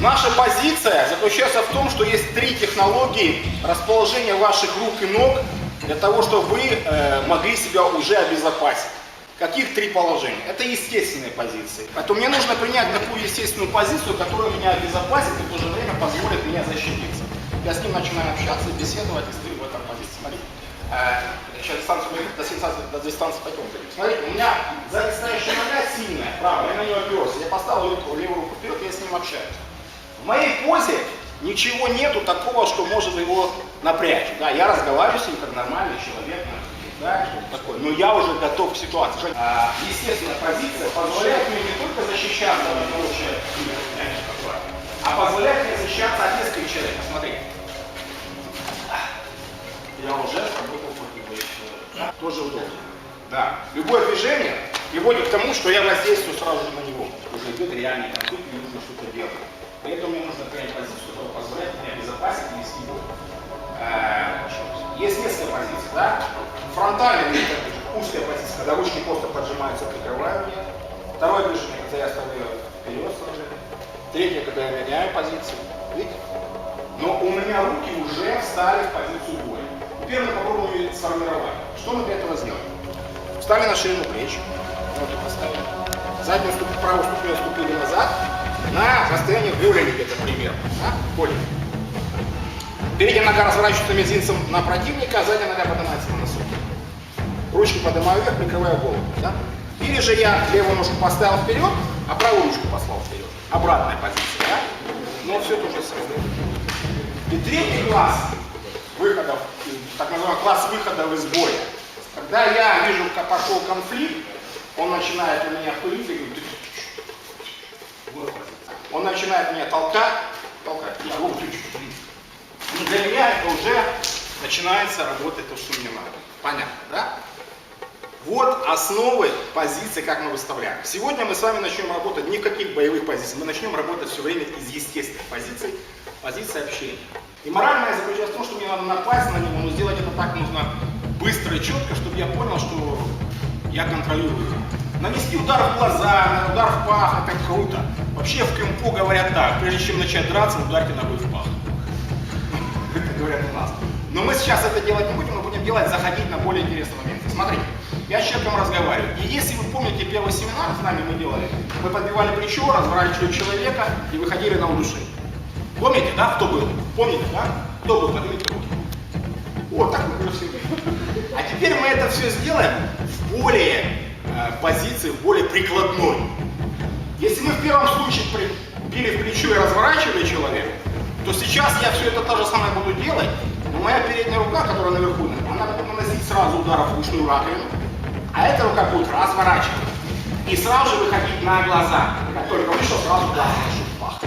Наша позиция заключается в том, что есть три технологии расположения ваших рук и ног для того, чтобы вы э, могли себя уже обезопасить. Каких три положения? Это естественные позиции. Поэтому мне нужно принять такую естественную позицию, которая меня обезопасит и в то же время позволит меня защититься. Я с ним начинаю общаться, беседовать и стою в этом позиции. Смотрите. Э, Сейчас дистанцию до дистанции, до дистанции пойдем. Смотрите, у меня сзади стоящая нога сильная, правая, я на нее оперся. Я поставил левую руку вперед, я с ним общаюсь. В моей позе ничего нету такого, что может его напрячь. Да, я разговариваю с ним как нормальный человек, да, что такое. Но я уже готов к ситуации. А, естественная позиция позволяет мне не только защищаться от одного человека, а позволяет мне защищаться от нескольких человек. Смотри. Я уже сработал против человека. Да? Тоже удобно. Да. Любое движение приводит к тому, что я воздействую сразу же на него. Уже идет реальный конфликт, мне нужно что-то делать. Поэтому мне нужно принять позицию, которая позволяет мне обезопасить и нести бой. Э, Есть несколько позиций, да? Фронтальная это узкая позиция, когда ручки просто поджимаются, прикрываю меня. Второе движение, когда я ставлю вперед сложение. Третье, когда я меняю позицию. Видите? Но у меня руки уже встали в позицию боя. Теперь мы ее сформировать. Что мы для этого сделаем? Встали на ширину плеч. Ноги поставили. Заднюю ступню, правую ступню ступили назад. На расстоянии голени где-то примерно. Да? Голень. Передняя нога разворачивается мизинцем на противника, а задняя нога поднимается на носок. Ручки поднимаю вверх, прикрываю голову. Да? Или же я левую ножку поставил вперед, а правую ручку послал вперед. Обратная позиция. Да? Но все то же самое. И третий класс выходов, так называемый класс выходов из боя. Когда я вижу, как пошел конфликт, он начинает у меня пылить и говорит. Он начинает меня толкать, толкать, я говорю, «Ты чё, блин?» И для меня это уже начинается работать то, что мне надо. Понятно, да? Вот основы позиции, как мы выставляем. Сегодня мы с вами начнем работать не в каких боевых позициях, мы начнем работать все время из естественных позиций, позиции общения. И моральная заключается в том, что мне надо напасть на него, но сделать это так нужно быстро и четко, чтобы я понял, что я контролирую его. Нанести удар в глаза, удар в пах, это круто. Вообще в кемпо говорят так, прежде чем начать драться, ударьте ногой в пах. Это говорят у нас. Но мы сейчас это делать не будем, мы будем делать, заходить на более интересные моменты. Смотрите, я с человеком разговариваю. И если вы помните первый семинар с нами мы делали, мы подбивали плечо, разворачивали человека и выходили на удушение. Помните, да, кто был? Помните, да? Кто был? Поднимите руки. Вот так мы все А теперь мы это все сделаем в более позиции, в более прикладной. Если мы в первом случае били в плечо и разворачивали человека, то сейчас я все это то же самое буду делать, но моя передняя рука, которая наверху, она будет наносить сразу удар в ушную раковину, а эта рука будет разворачивать и сразу же выходить на глаза. Как только вышел, сразу удар в пах.